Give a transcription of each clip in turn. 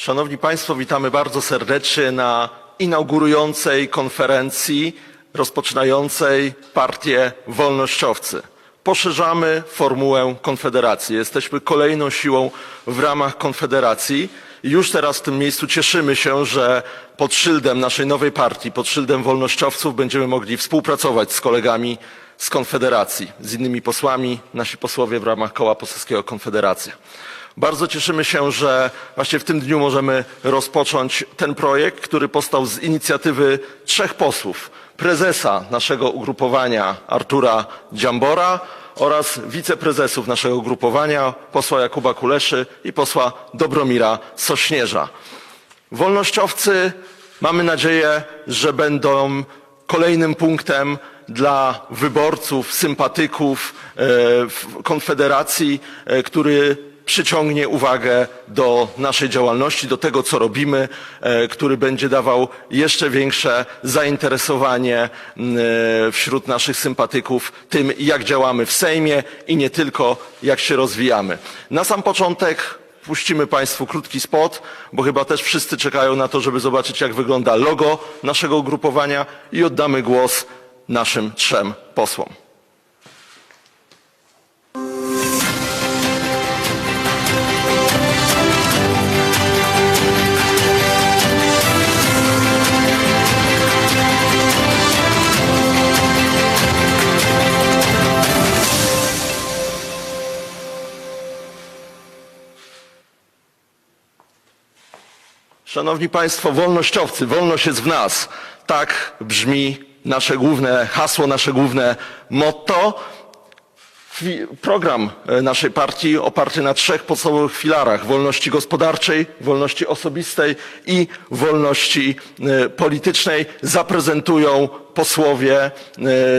Szanowni Państwo, witamy bardzo serdecznie na inaugurującej konferencji rozpoczynającej partię Wolnościowcy. Poszerzamy formułę Konfederacji. Jesteśmy kolejną siłą w ramach Konfederacji. I już teraz w tym miejscu cieszymy się, że pod szyldem naszej nowej partii, pod szyldem wolnościowców będziemy mogli współpracować z kolegami z Konfederacji, z innymi posłami, nasi posłowie w ramach Koła Poselskiego Konfederacja. Bardzo cieszymy się, że właśnie w tym dniu możemy rozpocząć ten projekt, który powstał z inicjatywy trzech posłów. Prezesa naszego ugrupowania Artura Dziambora oraz wiceprezesów naszego ugrupowania, posła Jakuba Kuleszy i posła Dobromira Sośnierza. Wolnościowcy mamy nadzieję, że będą kolejnym punktem dla wyborców, sympatyków e, Konfederacji, e, który przyciągnie uwagę do naszej działalności, do tego, co robimy, e, który będzie dawał jeszcze większe zainteresowanie e, wśród naszych sympatyków tym, jak działamy w Sejmie i nie tylko, jak się rozwijamy. Na sam początek puścimy Państwu krótki spot, bo chyba też wszyscy czekają na to, żeby zobaczyć, jak wygląda logo naszego ugrupowania i oddamy głos naszym trzem posłom. Szanowni Państwo, wolnościowcy, wolność jest w nas. Tak brzmi nasze główne hasło, nasze główne motto. Program e, naszej partii oparty na trzech podstawowych filarach wolności gospodarczej, wolności osobistej i wolności e, politycznej zaprezentują posłowie e,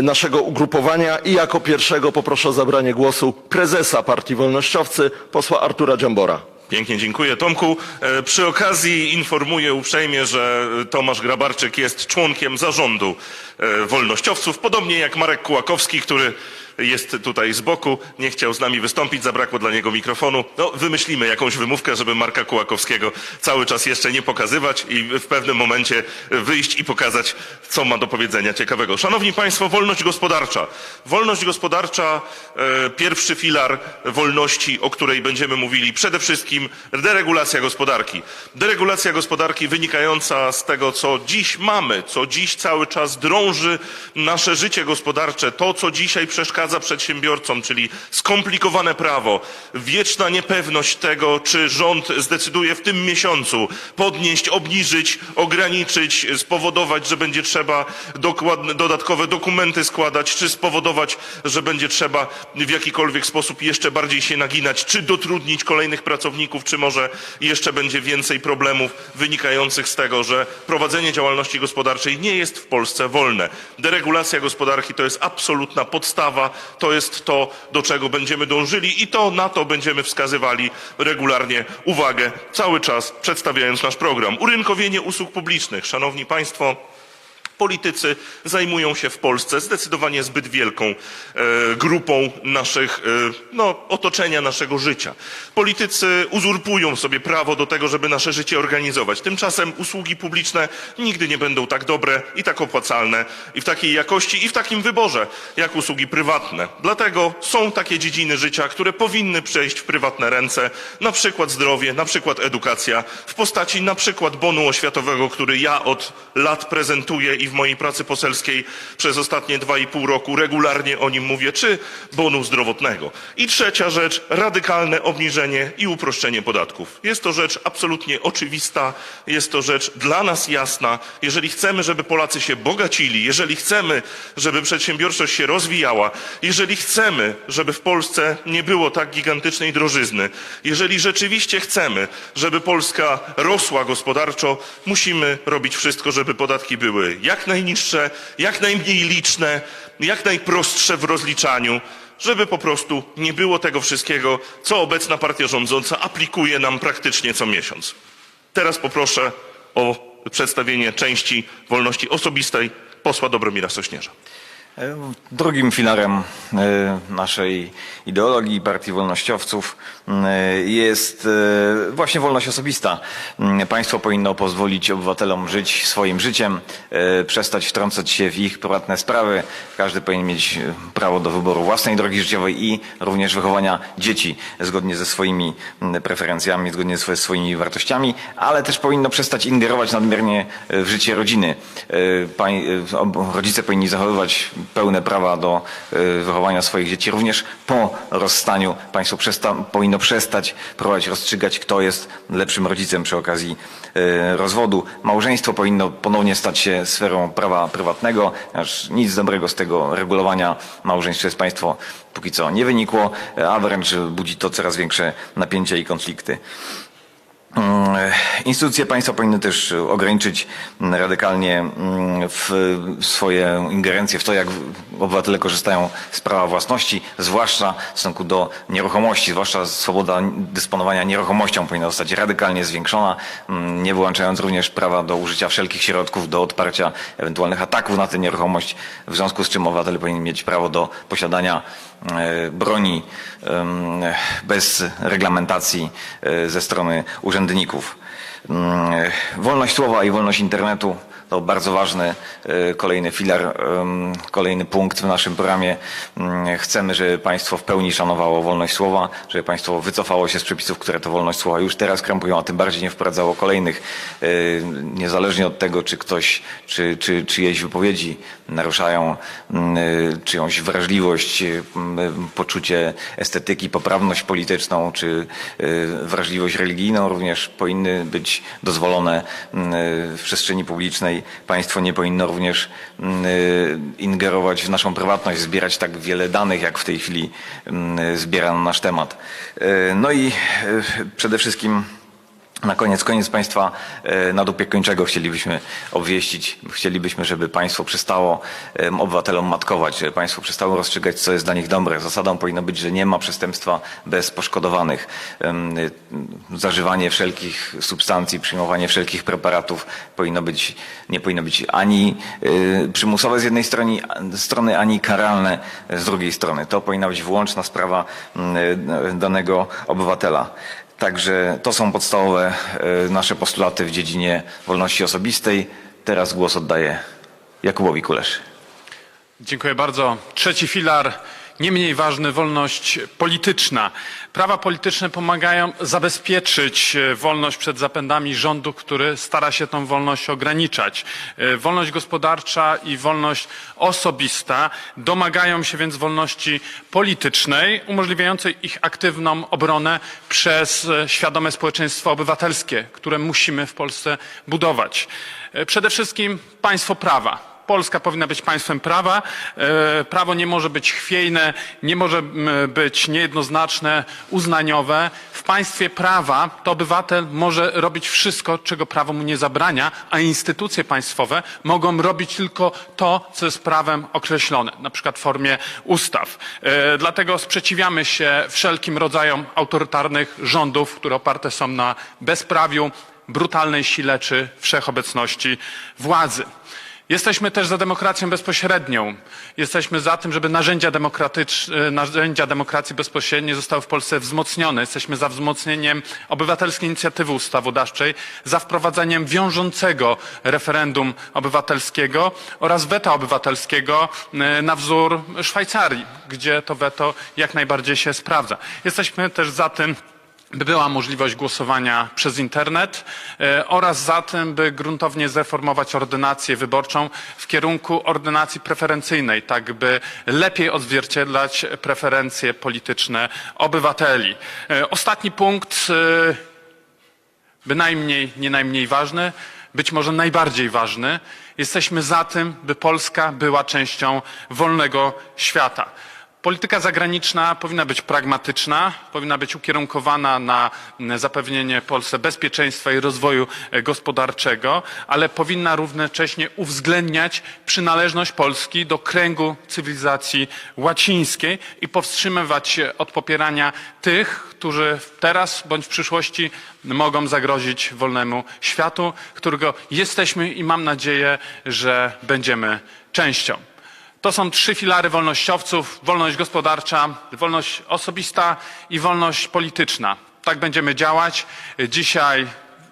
naszego ugrupowania i jako pierwszego poproszę o zabranie głosu prezesa Partii Wolnościowcy, posła Artura Dziambora. Pięknie dziękuję Tomku. E, Przy okazji informuję uprzejmie, że Tomasz Grabarczyk jest członkiem zarządu e, wolnościowców, podobnie jak Marek Kułakowski, który jest tutaj z boku, nie chciał z nami wystąpić, zabrakło dla niego mikrofonu. No, wymyślimy jakąś wymówkę, żeby Marka Kułakowskiego cały czas jeszcze nie pokazywać i w pewnym momencie wyjść i pokazać, co ma do powiedzenia ciekawego. Szanowni Państwo, wolność gospodarcza. Wolność gospodarcza, e, pierwszy filar wolności, o której będziemy mówili, przede wszystkim deregulacja gospodarki. Deregulacja gospodarki wynikająca z tego, co dziś mamy, co dziś cały czas drąży nasze życie gospodarcze, to, co dzisiaj przeszkadza przedsiębiorcom, czyli skomplikowane prawo, wieczna niepewność tego, czy rząd zdecyduje w tym miesiącu podnieść, obniżyć, ograniczyć, spowodować, że będzie trzeba dokładne, dodatkowe dokumenty składać, czy spowodować, że będzie trzeba w jakikolwiek sposób jeszcze bardziej się naginać, czy dotrudnić kolejnych pracowników, czy może jeszcze będzie więcej problemów wynikających z tego, że prowadzenie działalności gospodarczej nie jest w Polsce wolne. Deregulacja gospodarki to jest absolutna podstawa, to jest to, do czego będziemy dążyli i to na to będziemy wskazywali regularnie uwagę, cały czas przedstawiając nasz program. Urynkowienie usług publicznych. Szanowni Państwo, politycy zajmują się w Polsce zdecydowanie zbyt wielką e, grupą naszych, e, no, otoczenia naszego życia. Politycy uzurpują sobie prawo do tego, żeby nasze życie organizować. Tymczasem usługi publiczne nigdy nie będą tak dobre i tak opłacalne i w takiej jakości i w takim wyborze jak usługi prywatne. Dlatego są takie dziedziny życia, które powinny przejść w prywatne ręce, na przykład zdrowie, na przykład edukacja, w postaci na przykład bonu oświatowego, który ja od lat prezentuję i w mojej pracy poselskiej przez ostatnie dwa i pół roku regularnie o nim mówię, czy bonu zdrowotnego. I trzecia rzecz, radykalne obniżenie i uproszczenie podatków. Jest to rzecz absolutnie oczywista, jest to rzecz dla nas jasna. Jeżeli chcemy, żeby Polacy się bogacili, jeżeli chcemy, żeby przedsiębiorczość się rozwijała, jeżeli chcemy, żeby w Polsce nie było tak gigantycznej drożyzny, jeżeli rzeczywiście chcemy, żeby Polska rosła gospodarczo, musimy robić wszystko, żeby podatki były jak najniższe, jak najmniej liczne, jak najprostsze w rozliczaniu, żeby po prostu nie było tego wszystkiego, co obecna partia rządząca aplikuje nam praktycznie co miesiąc. Teraz poproszę o przedstawienie części wolności osobistej posła Dobromira Sośnierza. Drugim filarem e, naszej ideologii Partii Wolnościowców e, jest e, właśnie wolność osobista. Mm, Państwo powinno pozwolić obywatelom żyć swoim życiem, e, przestać wtrącać się w ich prywatne sprawy. Każdy powinien mieć e, prawo do wyboru własnej drogi życiowej i również wychowania dzieci zgodnie ze swoimi mm, preferencjami, zgodnie ze swoimi wartościami, ale też powinno przestać ingerować nadmiernie w życie rodziny. E, e, Rodzice powinni zachowywać pełne prawa do e, wychowania swoich dzieci. Również po rozstaniu państwo przesta- powinno przestać próbować rozstrzygać, kto jest lepszym rodzicem przy okazji e, rozwodu. Małżeństwo powinno ponownie stać się sferą prawa prywatnego, aż nic dobrego z tego regulowania małżeństw przez państwo póki co nie wynikło, a wręcz budzi to coraz większe napięcia i konflikty. Mm, Instytucje państwa powinny też ograniczyć mm, radykalnie mm, swoje ingerencje w to, jak obywatele korzystają z prawa własności, zwłaszcza w stosunku do nieruchomości, zwłaszcza swoboda dysponowania nieruchomością powinna zostać radykalnie zwiększona, nie wyłączając również prawa do użycia wszelkich środków do odparcia ewentualnych ataków na tę nieruchomość, w związku z czym obywatel powinien mieć prawo do posiadania broni em, bez reglamentacji e, ze strony urzędników. Mm, Wolność słowa i wolność internetu to bardzo ważny e, kolejny filar, kolejny punkt w naszym programie. Mm, Chcemy, żeby państwo w pełni szanowało wolność słowa, żeby państwo wycofało się z przepisów, które to wolność słowa już teraz krępują, a tym bardziej nie wprowadzało kolejnych, e, niezależnie od tego, czy ktoś, czy, czy czyjeś wypowiedzi naruszają mm, e, czyjąś wrażliwość, poczucie estetyki, poprawność polityczną, czy wrażliwość religijną również powinny być dozwolone mm, w przestrzeni publicznej. Państwo nie powinno również mm, ingerować w naszą prywatność, zbierać tak wiele danych, jak w tej chwili mm, zbiera na nasz temat. E, No i e, przede wszystkim na koniec, koniec Państwa e, na dupie kończego chcielibyśmy obwieścić. Chcielibyśmy, żeby Państwo przestało obywatelom matkować, żeby Państwo przestało rozstrzygać, co jest dla nich dobre. Zasadą powinno być, że nie ma przestępstwa bez poszkodowanych. Y, Zażywanie wszelkich substancji, przyjmowanie wszelkich preparatów powinno być, nie powinno być ani y, przymusowe z jednej strony, strony, ani karalne z drugiej strony. To powinna być wyłączna sprawa mm, danego obywatela. Także to są podstawowe e, nasze postulaty w dziedzinie wolności osobistej. Teraz głos oddaję Jakubowi Kulesz. Dziękuję bardzo. Trzeci filar, nie mniej ważny, wolność polityczna. Prawa polityczne pomagają zabezpieczyć e, wolność przed zapędami rządu, który stara się tą wolność ograniczać. E, Wolność gospodarcza i wolność osobista domagają się więc wolności politycznej, umożliwiającej ich aktywną obronę przez e, świadome społeczeństwo obywatelskie, które musimy w Polsce budować. Przede wszystkim państwo prawa. Polska powinna być państwem prawa. E, Prawo nie może być chwiejne, nie może być niejednoznaczne, uznaniowe. W państwie prawa to obywatel może robić wszystko, czego prawo mu nie zabrania, a instytucje państwowe mogą robić tylko to, co jest prawem określone, na przykład w formie ustaw. E, Dlatego sprzeciwiamy się wszelkim rodzajom autorytarnych rządów, które oparte są na bezprawiu, brutalnej sile czy wszechobecności władzy. Jesteśmy też za demokracją bezpośrednią. Jesteśmy za tym, żeby narzędzia, e, narzędzia demokracji bezpośredniej zostały w Polsce wzmocnione. Jesteśmy za wzmocnieniem obywatelskiej inicjatywy ustawodawczej, za wprowadzeniem wiążącego referendum obywatelskiego oraz weta obywatelskiego e, na wzór Szwajcarii, gdzie to weto jak najbardziej się sprawdza. Jesteśmy też za tym, by była możliwość głosowania przez internet e, oraz za tym, by gruntownie zreformować ordynację wyborczą w kierunku ordynacji preferencyjnej, tak by lepiej odzwierciedlać preferencje polityczne obywateli. E, Ostatni punkt, e, bynajmniej nie najmniej ważny, być może najbardziej ważny. Jesteśmy za tym, by Polska była częścią wolnego świata. Polityka zagraniczna powinna być pragmatyczna, powinna być ukierunkowana na zapewnienie Polsce bezpieczeństwa i rozwoju e, gospodarczego, ale powinna równocześnie uwzględniać przynależność Polski do kręgu cywilizacji łacińskiej i powstrzymywać się od popierania tych, którzy teraz bądź w przyszłości mogą zagrozić wolnemu światu, którego jesteśmy i mam nadzieję, że będziemy częścią. To są trzy filary wolnościowców: wolność gospodarcza, wolność osobista i wolność polityczna. Tak będziemy działać. Dzisiaj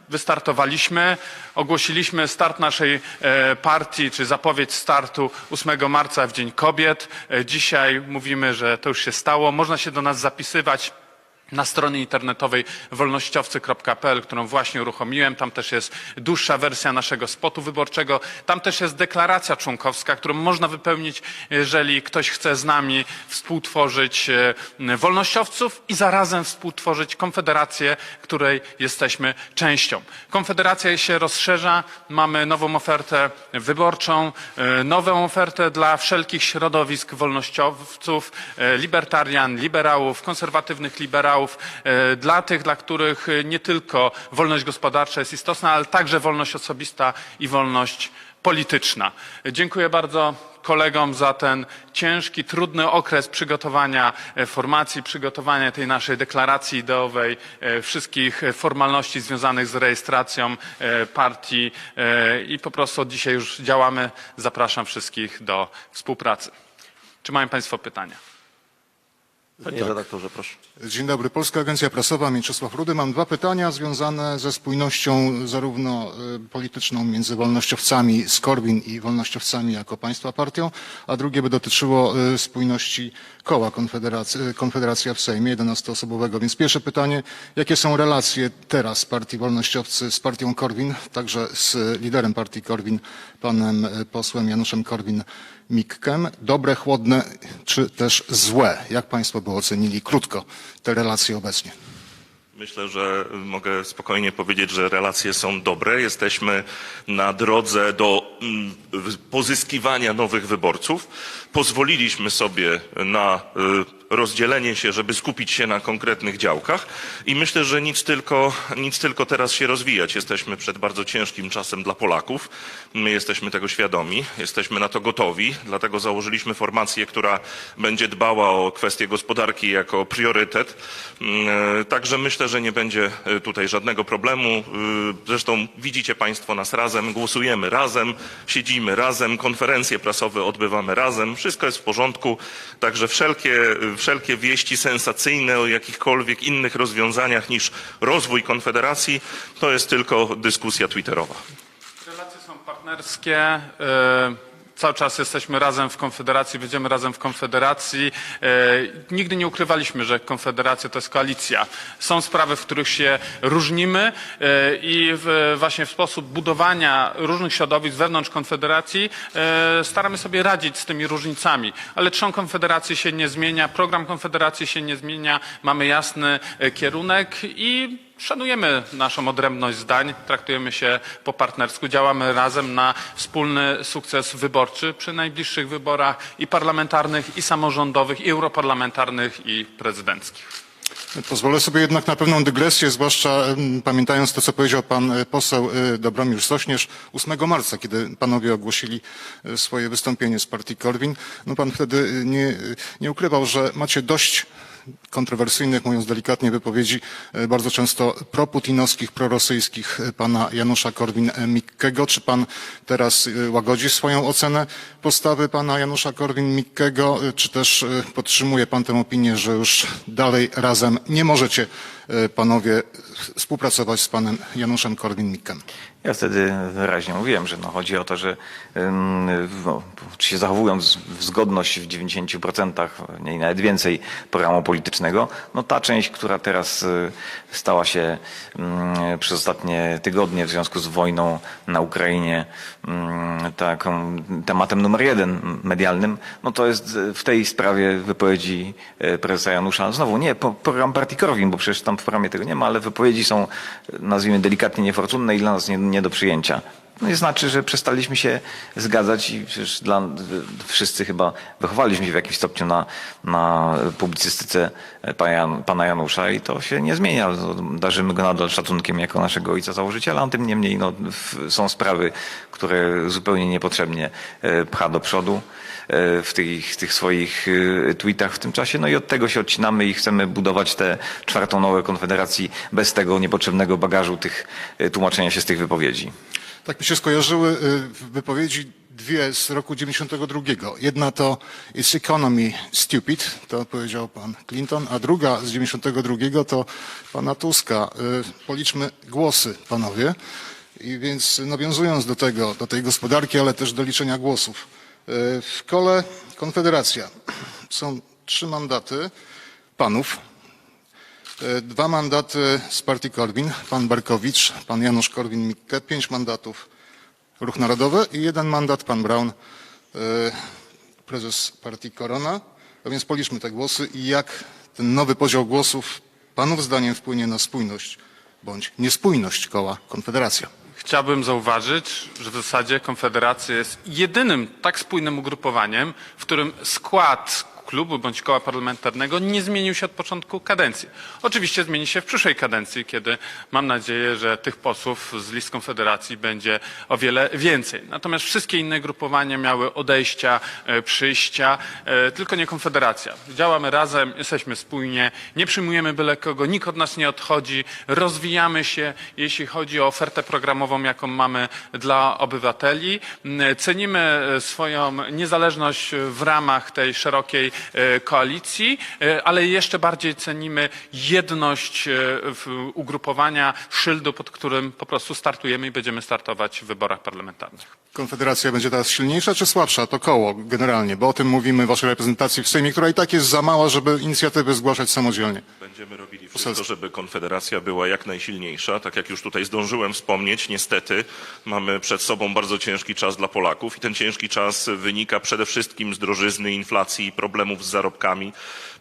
wystartowaliśmy, ogłosiliśmy start naszej e, partii, czy zapowiedź startu 8 marca w Dzień Kobiet. E, Dzisiaj mówimy, że to już się stało. Można się do nas zapisywać na stronie internetowej wolnościowcy.pl, którą właśnie uruchomiłem. Tam też jest dłuższa wersja naszego spotu wyborczego. Tam też jest deklaracja członkowska, którą można wypełnić, jeżeli ktoś chce z nami współtworzyć e, wolnościowców i zarazem współtworzyć konfederację, której jesteśmy częścią. Konfederacja się rozszerza. Mamy nową ofertę wyborczą, e, nową ofertę dla wszelkich środowisk wolnościowców, e, libertarian, liberałów, konserwatywnych liberałów, e, dla tych, dla których e, nie tylko wolność gospodarcza jest istotna, ale także wolność osobista i wolność polityczna. E, Dziękuję bardzo kolegom za ten ciężki, trudny okres przygotowania formacji, przygotowania tej naszej deklaracji ideowej, wszystkich formalności związanych z rejestracją partii i po prostu od dzisiaj już działamy. Zapraszam wszystkich do współpracy. Czy mają Państwo pytania? Panie redaktorze, proszę. Dzień dobry, Polska Agencja Prasowa, Mieczysław Rudy. Mam dwa pytania związane ze spójnością zarówno y, polityczną między wolnościowcami z Korwin i wolnościowcami jako państwa partią, a drugie by dotyczyło y, spójności koła Konfederacji, y, Konfederacja w Sejmie 11-osobowego. Więc pierwsze pytanie, jakie są relacje teraz partii wolnościowcy z partią Korwin, także z liderem partii Korwin, panem posłem Januszem Korwin Mikkem. Dobre, chłodne czy też złe? Jak Państwo by ocenili krótko te relacje obecnie? Myślę, że mogę spokojnie powiedzieć, że relacje są dobre. Jesteśmy na drodze do mm, pozyskiwania nowych wyborców. Pozwoliliśmy sobie na y, rozdzielenie się, żeby skupić się na konkretnych działkach i myślę, że nic tylko, nic tylko teraz się rozwijać. Jesteśmy przed bardzo ciężkim czasem dla Polaków. My jesteśmy tego świadomi, jesteśmy na to gotowi, dlatego założyliśmy formację, która będzie dbała o kwestie gospodarki jako priorytet. Mm, Także myślę, że nie będzie y, tutaj żadnego problemu. Y, Zresztą widzicie Państwo nas razem, głosujemy razem, siedzimy razem, konferencje prasowe odbywamy razem, wszystko jest w porządku. Także wszelkie, wszelkie wieści sensacyjne o jakichkolwiek innych rozwiązaniach niż rozwój Konfederacji to jest tylko dyskusja twitterowa. Relacje są partnerskie. e, Cały czas jesteśmy razem w Konfederacji, będziemy razem w Konfederacji. E, Nigdy nie ukrywaliśmy, że Konfederacja to jest koalicja. Są sprawy, w których się różnimy e, i w, właśnie w sposób budowania różnych środowisk wewnątrz Konfederacji e, staramy sobie radzić z tymi różnicami. Ale trzon Konfederacji się nie zmienia, program Konfederacji się nie zmienia, mamy jasny kierunek i Szanujemy naszą odrębność zdań, traktujemy się po partnersku, działamy razem na wspólny sukces wyborczy przy najbliższych wyborach i parlamentarnych, i samorządowych, i europarlamentarnych, i prezydenckich. Pozwolę sobie jednak na pewną dygresję, zwłaszcza pamiętając to, co powiedział pan e, poseł e, Dobromir Sośnierz 8 marca, kiedy panowie ogłosili e, swoje wystąpienie z partii Korwin. No pan wtedy nie, nie ukrywał, że macie dość kontrowersyjnych, mówiąc delikatnie, wypowiedzi e, bardzo często proputinowskich, prorosyjskich e, pana Janusza Korwin-Mikkego. Czy pan teraz e, łagodzi swoją ocenę postawy pana Janusza Korwin-Mikkego, czy też podtrzymuje pan tę opinię, że już dalej razem nie możecie panowie współpracować z panem Januszem Korwin-Mikkem? Ja wtedy wyraźnie mówiłem, że no chodzi o to, że no, się zachowując w zgodność w 90%, nie nawet więcej programu politycznego, no ta część, która teraz y, stała się przez ostatnie tygodnie w związku z wojną na Ukrainie taką tematem numer jeden medialnym, no to jest y, w tej sprawie wypowiedzi prezesa Janusza. Znowu nie program partii Korwin, bo przecież tam programie tego nie ma, ale wypowiedzi są, nazwijmy delikatnie niefortunne i dla nas nie, nie do przyjęcia. No nie znaczy, że przestaliśmy się zgadzać i przecież dla, wszyscy chyba wychowaliśmy się w jakimś stopniu na, na publicystyce pana, Jan, pana Janusza i to się nie zmienia. Darzymy go nadal szacunkiem jako naszego ojca założyciela, a tym niemniej no, są sprawy, które zupełnie niepotrzebnie e, pcha do przodu e, w tych, tych swoich e, tweetach w tym czasie. No i od tego się odcinamy i chcemy budować tę czwartą nową konfederacji bez tego niepotrzebnego bagażu tych tłumaczenia się z tych wypowiedzi. Tak mi się skojarzyły y, w wypowiedzi dwie z roku 92. Jedna to It's economy stupid, to powiedział pan Clinton, a druga z 92 to pana Tuska. Y, Policzmy głosy, panowie. I więc nawiązując do tego, do tej gospodarki, ale też do liczenia głosów. Y, W kole Konfederacja są trzy mandaty panów, Dwa mandaty z partii Korwin, pan Barkowicz, pan Janusz Korwin-Mikke, pięć mandatów Ruch Narodowy i jeden mandat pan Braun, e, prezes partii Korona. A więc policzmy te głosy i jak ten nowy podział głosów panów zdaniem wpłynie na spójność bądź niespójność koła Konfederacja. Chciałbym zauważyć, że w zasadzie Konfederacja jest jedynym tak spójnym ugrupowaniem, w którym skład klubu bądź koła parlamentarnego nie zmienił się od początku kadencji. Oczywiście zmieni się w przyszłej kadencji, kiedy mam nadzieję, że tych posłów z list Konfederacji będzie o wiele więcej. Natomiast wszystkie inne grupowania miały odejścia, e, przyjścia, e, tylko nie Konfederacja. Działamy razem, jesteśmy spójnie, nie przyjmujemy byle kogo, nikt od nas nie odchodzi, rozwijamy się, jeśli chodzi o ofertę programową, jaką mamy dla obywateli. Mm, Cenimy e, swoją niezależność w ramach tej szerokiej e, koalicji, e, ale jeszcze bardziej cenimy jedność e, w ugrupowania szyldu, pod którym po prostu startujemy i będziemy startować w wyborach parlamentarnych. Konfederacja będzie teraz silniejsza czy słabsza? To koło generalnie, bo o tym mówimy w waszej reprezentacji w Sejmie, która i tak jest za mała, żeby inicjatywy zgłaszać samodzielnie. Będziemy robili wszystko, żeby Konfederacja była jak najsilniejsza. Tak jak już tutaj zdążyłem wspomnieć, niestety mamy przed sobą bardzo ciężki czas dla Polaków i ten ciężki czas wynika przede wszystkim z drożyzny, inflacji, problemów z zarobkami,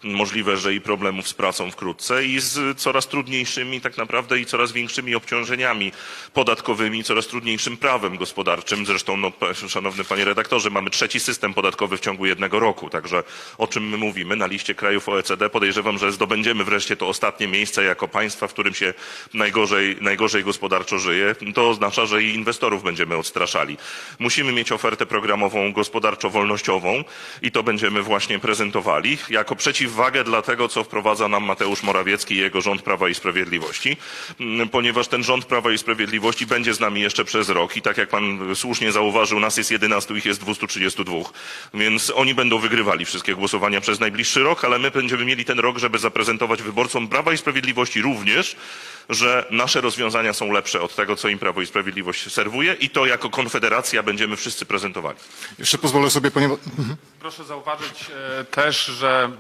możliwe, że i problemów z pracą wkrótce i z coraz trudniejszymi tak naprawdę i coraz większymi obciążeniami podatkowymi, coraz trudniejszym prawem gospodarczym. Zresztą, no, szanowny panie redaktorze, mamy trzeci system podatkowy w ciągu jednego roku, także o czym my mówimy na liście krajów OECD podejrzewam, że zdobędziemy wreszcie to ostatnie miejsce jako państwa, w którym się najgorzej, najgorzej gospodarczo żyje. To oznacza, że i inwestorów będziemy odstraszali. Musimy mieć ofertę programową gospodarczo-wolnościową i to będziemy właśnie prezentowali jako przeciwwagę dla tego, co wprowadza nam Mateusz Morawiecki i jego rząd Prawa i Sprawiedliwości, Mm, ponieważ ten rząd Prawa i Sprawiedliwości będzie z nami jeszcze przez rok i tak jak pan słusznie zauważył, nas jest 11, ich jest 232, więc oni będą wygrywali wszystkie głosowania przez najbliższy rok, ale my będziemy mieli ten rok, żeby zaprezentować wyborcom Prawa i Sprawiedliwości również, że nasze rozwiązania są lepsze od tego, co im Prawo i Sprawiedliwość serwuje i to jako Konfederacja będziemy wszyscy prezentowali. Jeszcze pozwolę sobie, ponieważ... Proszę zauważyć e, też, że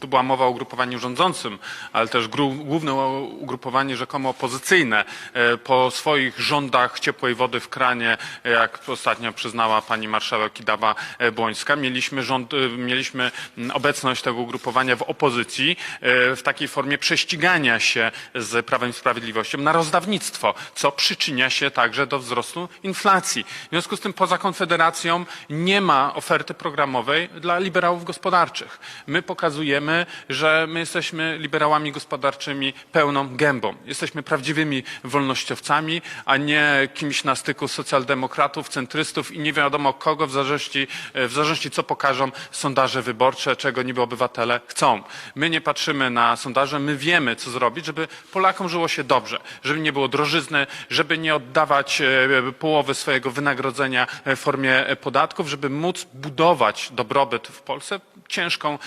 tu była mowa o ugrupowaniu rządzącym, ale też gru- główne ugrupowanie rzekomo opozycyjne e, po swoich rządach ciepłej wody w kranie, e, jak ostatnio przyznała pani marszałek Kidawa-Błońska, mieliśmy, rząd, e, mieliśmy obecność tego ugrupowania w opozycji e, w takiej formie prześcigania się z Prawem Sprawiedliwością na rozdawnictwo, co przyczynia się także do wzrostu inflacji. W związku z tym poza Konfederacją nie ma oferty programowej dla liberałów gospodarczych. My pokazujemy, że my jesteśmy liberałami gospodarczymi pełną gębą. Jesteśmy prawdziwymi wolnościowcami, a nie kimś na styku socjaldemokratów, centrystów i nie wiadomo kogo, w zależności, w zależności co pokażą sondaże wyborcze, czego niby obywatele chcą. My nie patrzymy na sondaże, my wiemy co zrobić, żeby Polakom żyło się dobrze, żeby nie było drożyzny, żeby nie oddawać e, połowy swojego wynagrodzenia e, w formie e, podatków, żeby móc budować dobrobyt w Polsce ciężką,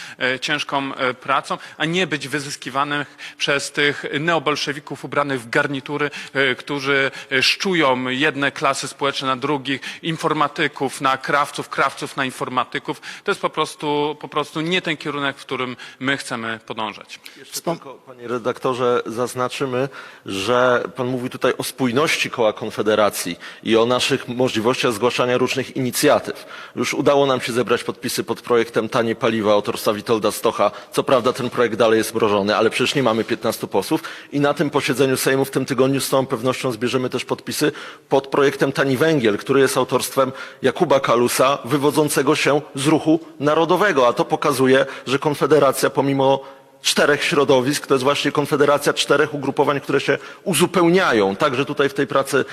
ciężką pracą, a nie być wyzyskiwanych przez tych neobolszewików ubranych w garnitury, którzy szczują jedne klasy społeczne na drugich, informatyków na krawców, krawców na informatyków. To jest po prostu, po prostu nie ten kierunek, w którym my chcemy podążać. Jeszcze tylko, panie redaktorze, zaznaczymy, że pan mówi tutaj o spójności koła Konfederacji i o naszych możliwościach zgłaszania różnych inicjatyw. Już udało nam się zebrać podpisy pod projektem Tanie Paliwa autorstwa Witolda Stocha. Co prawda ten projekt dalej jest mrożony, ale przecież nie mamy 15 posłów i na tym posiedzeniu Sejmu w tym tygodniu z całą pewnością zbierzemy też podpisy pod projektem Tani Węgiel, który jest autorstwem Jakuba Kalusa, wywodzącego się z ruchu narodowego, a to pokazuje, że Konfederacja pomimo czterech środowisk, to jest właśnie konfederacja czterech ugrupowań, które się uzupełniają, także tutaj w tej pracy y,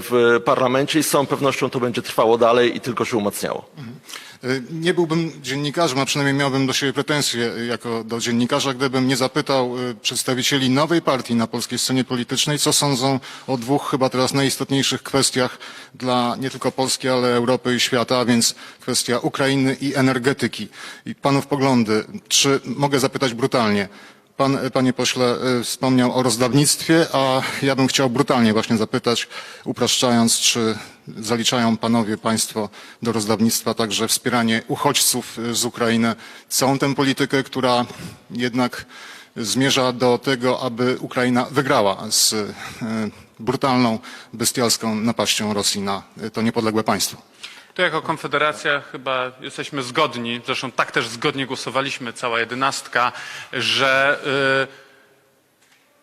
w parlamencie i z całą pewnością to będzie trwało dalej i tylko się umacniało. Y, Nie byłbym dziennikarzem, a przynajmniej miałbym do siebie pretensje jako do dziennikarza, gdybym nie zapytał y, przedstawicieli nowej partii na polskiej scenie politycznej, co sądzą o dwóch chyba teraz najistotniejszych kwestiach dla nie tylko Polski, ale Europy i świata, a więc kwestia Ukrainy i energetyki. I panów poglądy, czy mogę zapytać brutalnie, Pan, panie pośle, y, wspomniał o rozdawnictwie, a ja bym chciał brutalnie właśnie zapytać, upraszczając, czy zaliczają panowie państwo do rozdawnictwa także wspieranie uchodźców y, z Ukrainy, całą tę politykę, która jednak zmierza do tego, aby Ukraina wygrała z y, brutalną, bestialską napaścią Rosji na y, to niepodległe państwo. Tu jako Konfederacja chyba jesteśmy zgodni, zresztą tak też zgodnie głosowaliśmy, cała jedenastka, że y,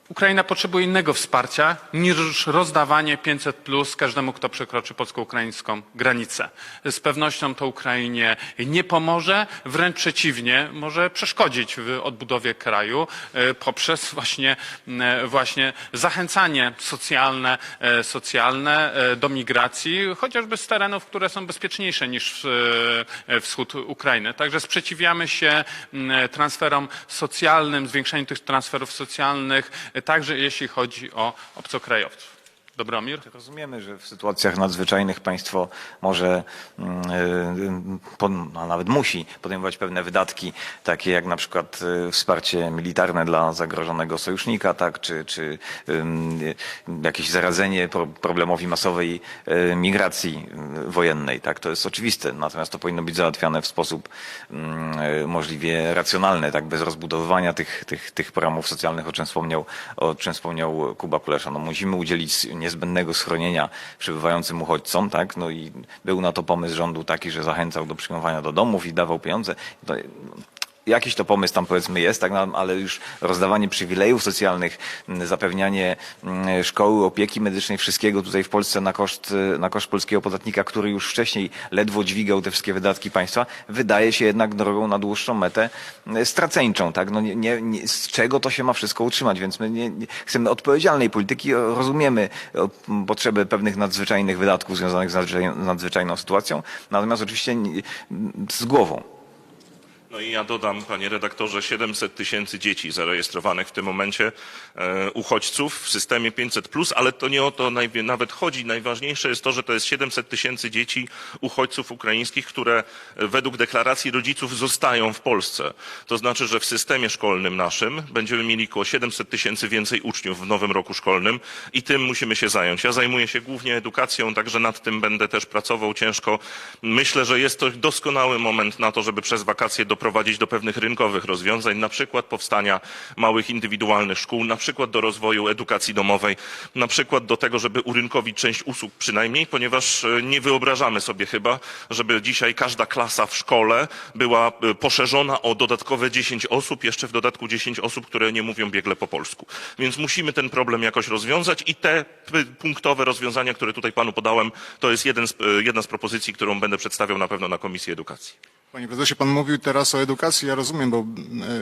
Ukraina potrzebuje innego wsparcia niż rozdawanie 500 plus każdemu, kto przekroczy polsko-ukraińską granicę. Z pewnością to Ukrainie nie pomoże, wręcz przeciwnie, może przeszkodzić w odbudowie kraju y, poprzez właśnie, y, właśnie zachęcanie socjalne, y, socjalne do migracji, chociażby z terenów, które są bezpieczniejsze niż wschód Ukrainy. Także sprzeciwiamy się transferom socjalnym, zwiększeniu tych transferów socjalnych, także jeśli chodzi o obcokrajowców. Dobromir? Rozumiemy, że w sytuacjach nadzwyczajnych państwo może, mm, y, po- a nawet musi podejmować pewne wydatki, takie jak na przykład y, wsparcie militarne dla zagrożonego sojusznika, tak, czy, czy y, jakieś zaradzenie pro- problemowi masowej y, migracji y, wojennej. Tak, to jest oczywiste. Natomiast to powinno być załatwiane w sposób mm, y, możliwie racjonalny, tak, bez rozbudowywania tych, tych, tych programów socjalnych, o czym wspomniał, o czym wspomniał Kuba Kulesza. No, musimy udzielić niezbędnego schronienia przybywającym uchodźcom, tak? No i był na to pomysł rządu taki, że zachęcał do przyjmowania do domów i dawał pieniądze. To, Jakiś to pomysł tam powiedzmy jest, tak, no, ale już rozdawanie przywilejów socjalnych, m, zapewnianie m, szkoły, opieki medycznej, wszystkiego tutaj w Polsce na koszt, na koszt polskiego podatnika, który już wcześniej ledwo dźwigał te wszystkie wydatki państwa, wydaje się jednak drogą na dłuższą metę m, straceńczą. Tak? No nie, nie, nie, z czego to się ma wszystko utrzymać? Więc my nie, nie, chcemy odpowiedzialnej polityki, rozumiemy m, potrzebę pewnych nadzwyczajnych wydatków związanych z nadzwyczaj- nadzwyczajną sytuacją, natomiast oczywiście z głową. No i ja dodam, panie redaktorze, 700 tysięcy dzieci zarejestrowanych w tym momencie, e, uchodźców w systemie 500+, ale to nie o to nawet chodzi. Najważniejsze jest to, że to jest 700 tysięcy dzieci uchodźców ukraińskich, które e, według deklaracji rodziców zostają w Polsce. To znaczy, że w systemie szkolnym naszym będziemy mieli około 700 tysięcy więcej uczniów w nowym roku szkolnym i tym musimy się zająć. Ja zajmuję się głównie edukacją, także nad tym będę też pracował ciężko. Myślę, że jest to doskonały moment na to, żeby przez wakacje doprowadzić do pewnych rynkowych rozwiązań, na przykład powstania małych indywidualnych szkół, na przykład do rozwoju edukacji domowej, na przykład do tego, żeby urynkowić część usług przynajmniej, ponieważ e, nie wyobrażamy sobie chyba, żeby dzisiaj każda klasa w szkole była e, poszerzona o dodatkowe 10 osób, jeszcze w dodatku 10 osób, które nie mówią biegle po polsku. Więc musimy ten problem jakoś rozwiązać i te punktowe rozwiązania, które tutaj panu podałem, to jest jeden z, e, jedna z propozycji, którą będę przedstawiał na pewno na Komisji Edukacji. Panie prezesie, pan mówił teraz o edukacji, ja rozumiem, bo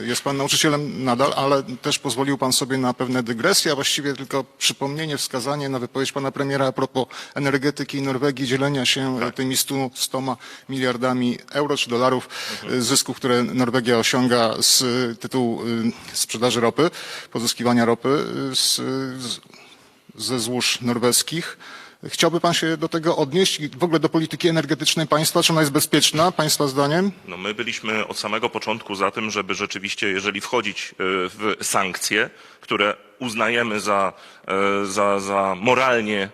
e, jest pan nauczycielem nadal, ale też pozwolił pan sobie na pewne dygresje, a właściwie tylko przypomnienie, wskazanie na wypowiedź pana premiera a propos energetyki Norwegii, dzielenia się e, tymi stu, stoma miliardami euro czy dolarów e, zysków, które Norwegia osiąga z tytułu sprzedaży ropy, pozyskiwania ropy z, z, ze złóż norweskich. Chciałby pan się do tego odnieść w ogóle do polityki energetycznej państwa? Czy ona jest bezpieczna, państwa zdaniem? No my byliśmy od samego początku za tym, żeby rzeczywiście, jeżeli wchodzić e, w sankcje, które uznajemy za, e, za, za moralnie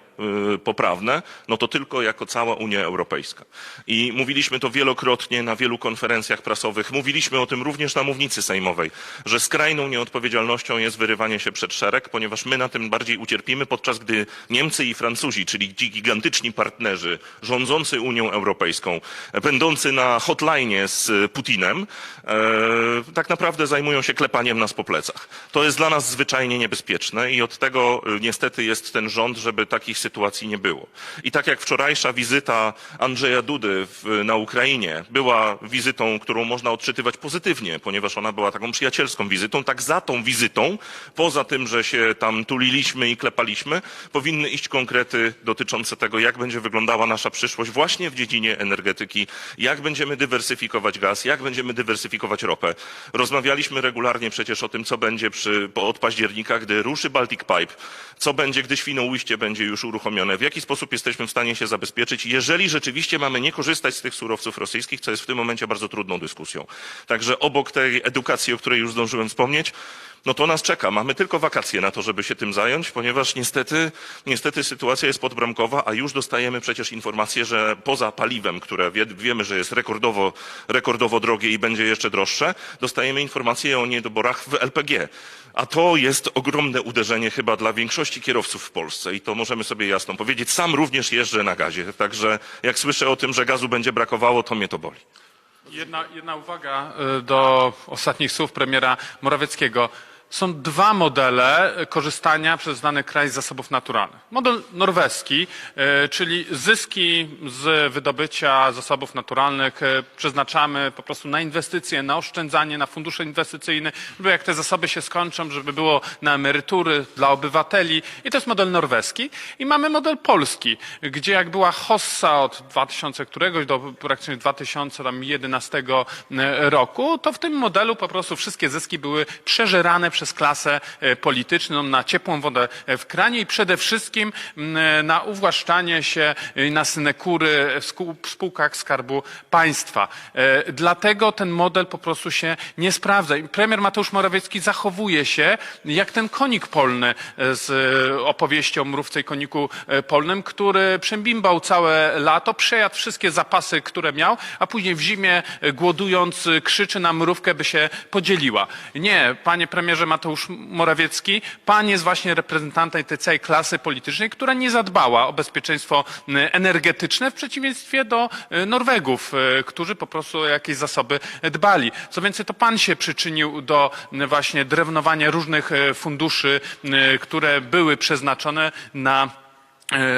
poprawne, no to tylko jako cała Unia Europejska. I mówiliśmy to wielokrotnie na wielu konferencjach prasowych. Mówiliśmy o tym również na mównicy sejmowej, że skrajną nieodpowiedzialnością jest wyrywanie się przed szereg, ponieważ my na tym bardziej ucierpimy, podczas gdy Niemcy i Francuzi, czyli ci gigantyczni partnerzy rządzący Unią Europejską, będący na hotline z Putinem, e, tak naprawdę zajmują się klepaniem nas po plecach. To jest dla nas zwyczajnie niebezpieczne i od tego e, niestety jest ten rząd, żeby takich sytuacji nie było. I tak jak wczorajsza wizyta Andrzeja Dudy w, na Ukrainie była wizytą, którą można odczytywać pozytywnie, ponieważ ona była taką przyjacielską wizytą, tak za tą wizytą, poza tym, że się tam tuliliśmy i klepaliśmy, powinny iść konkrety dotyczące tego, jak będzie wyglądała nasza przyszłość właśnie w dziedzinie energetyki, jak będziemy dywersyfikować gaz, jak będziemy dywersyfikować ropę. Rozmawialiśmy regularnie przecież o tym, co będzie przy, od października, gdy ruszy Baltic Pipe, co będzie, gdy Świnoujście będzie już uruchomione, w jaki sposób jesteśmy w stanie się zabezpieczyć, jeżeli rzeczywiście mamy nie korzystać z tych surowców rosyjskich, co jest w tym momencie bardzo trudną dyskusją. Także obok tej edukacji, o której już zdążyłem wspomnieć, no to nas czeka. Mamy tylko wakacje na to, żeby się tym zająć, ponieważ niestety, niestety sytuacja jest podbramkowa, a już dostajemy przecież informacje, że poza paliwem, które wie, wiemy, że jest rekordowo, rekordowo drogie i będzie jeszcze droższe, dostajemy informacje o niedoborach w LPG. A to jest ogromne uderzenie chyba dla większości kierowców w Polsce i to możemy sobie jasno powiedzieć. Sam również jeżdżę na gazie, także jak słyszę o tym, że gazu będzie brakowało, to mnie to boli. Jedna, jedna uwaga y, do ostatnich słów premiera Morawieckiego. Są dwa modele korzystania przez dany kraj z zasobów naturalnych. Model norweski, y, czyli zyski z wydobycia zasobów naturalnych y, przeznaczamy po prostu na inwestycje, na oszczędzanie, na fundusze inwestycyjne, żeby jak te zasoby się skończą, żeby było na emerytury dla obywateli. I to jest model norweski. I mamy model polski, gdzie jak była hossa od 2000 któregoś do praktycznie 2011 roku, to w tym modelu po prostu wszystkie zyski były przeżerane przez klasę e, polityczną na ciepłą wodę w kranie i przede wszystkim m, na uwłaszczanie się e, na synekury w spółkach Skarbu Państwa. E, Dlatego ten model po prostu się nie sprawdza. Premier Mateusz Morawiecki zachowuje się jak ten konik polny e, z e, opowieści o mrówce i koniku e, polnym, który przembimbał całe lato, przejadł wszystkie zapasy, które miał, a później w zimie e, głodując e, krzyczy na mrówkę, by się podzieliła. Nie, panie premierze Mateusz Morawiecki, pan jest właśnie reprezentantem tej całej klasy politycznej, która nie zadbała o bezpieczeństwo m, energetyczne w przeciwieństwie do e, Norwegów, e, którzy po prostu o jakieś zasoby dbali. Co więcej, to pan się przyczynił do właśnie drewnowania różnych funduszy, które były przeznaczone na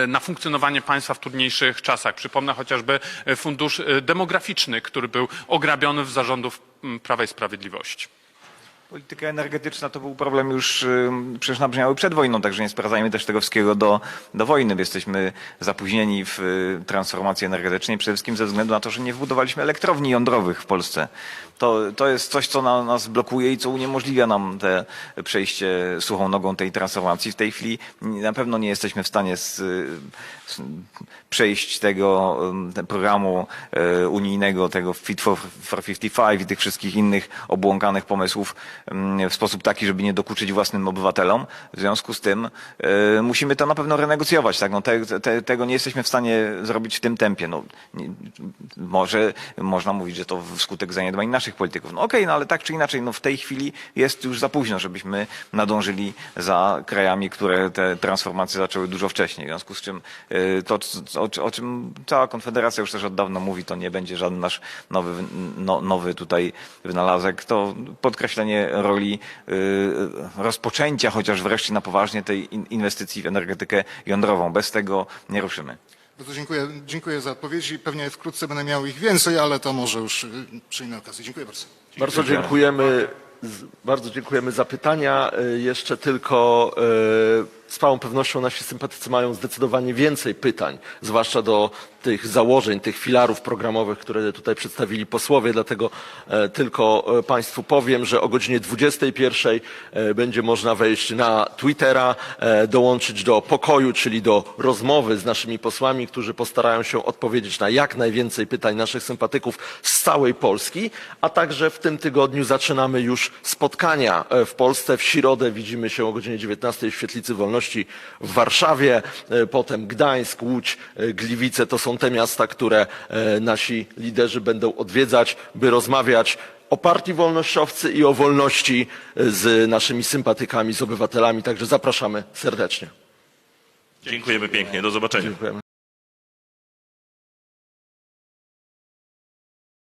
na funkcjonowanie państwa w trudniejszych czasach. Przypomnę chociażby fundusz demograficzny, który był ograbiony w zarządów Prawa i Sprawiedliwości. Polityka energetyczna to był problem już przecież nabrzmiały przed wojną, także nie sprowadzajmy też tego wszystkiego do, do wojny. Jesteśmy zapóźnieni w y, transformacji energetycznej przede wszystkim ze względu na to, że nie wbudowaliśmy elektrowni jądrowych w Polsce. To, to jest coś, co na, nas blokuje i co uniemożliwia nam te przejście suchą nogą tej transformacji. W tej chwili na pewno nie jesteśmy w stanie z, z, przejść tego um, programu e, unijnego, tego Fit for, for 55 i tych wszystkich innych obłąkanych pomysłów mm, w sposób taki, żeby nie dokuczyć własnym obywatelom. W związku z tym e, musimy to na pewno renegocjować. Tak? No, te, te, tego nie jesteśmy w stanie zrobić w tym tempie. No, nie, może można mówić, że to wskutek zaniedbań naszych polityków. No okej, no ale tak czy inaczej, no w tej chwili jest już za późno, żebyśmy nadążyli za krajami, które te transformacje zaczęły dużo wcześniej. W związku z czym y, to, o, o czym cała Konfederacja już też od dawna mówi, to nie będzie żaden nasz nowy, no, nowy tutaj wynalazek. To podkreślenie roli y, rozpoczęcia chociaż wreszcie na poważnie tej in- inwestycji w energetykę jądrową. Bez tego nie ruszymy. Bardzo dziękuję, dziękuję za odpowiedzi. Pewnie wkrótce będę miał ich więcej, ale to może już y, przy innej okazji. Dziękuję bardzo. Bardzo dziękujemy, bardzo dziękujemy za pytania. Y, Jeszcze tylko y, z całą pewnością nasi sympatycy mają zdecydowanie więcej pytań, zwłaszcza do tych założeń, tych filarów programowych, które tutaj przedstawili posłowie. Dlatego e, tylko e, Państwu powiem, że o godzinie 21 e, będzie można wejść na Twittera, dołączyć do pokoju, czyli do rozmowy z naszymi posłami, którzy postarają się odpowiedzieć na jak najwięcej pytań naszych sympatyków z całej Polski, a także w tym tygodniu zaczynamy już spotkania w Polsce. W środę widzimy się o godzinie 19 w Świetlicy Wolności w Warszawie, e, potem Gdańsk, Łódź, e, Gliwice. To są te miasta, które e, nasi liderzy będą odwiedzać, by rozmawiać o partii wolnościowcy i o wolności z naszymi sympatykami, z obywatelami. Także zapraszamy serdecznie. Dziękujemy pięknie. Do zobaczenia. Dziękujemy.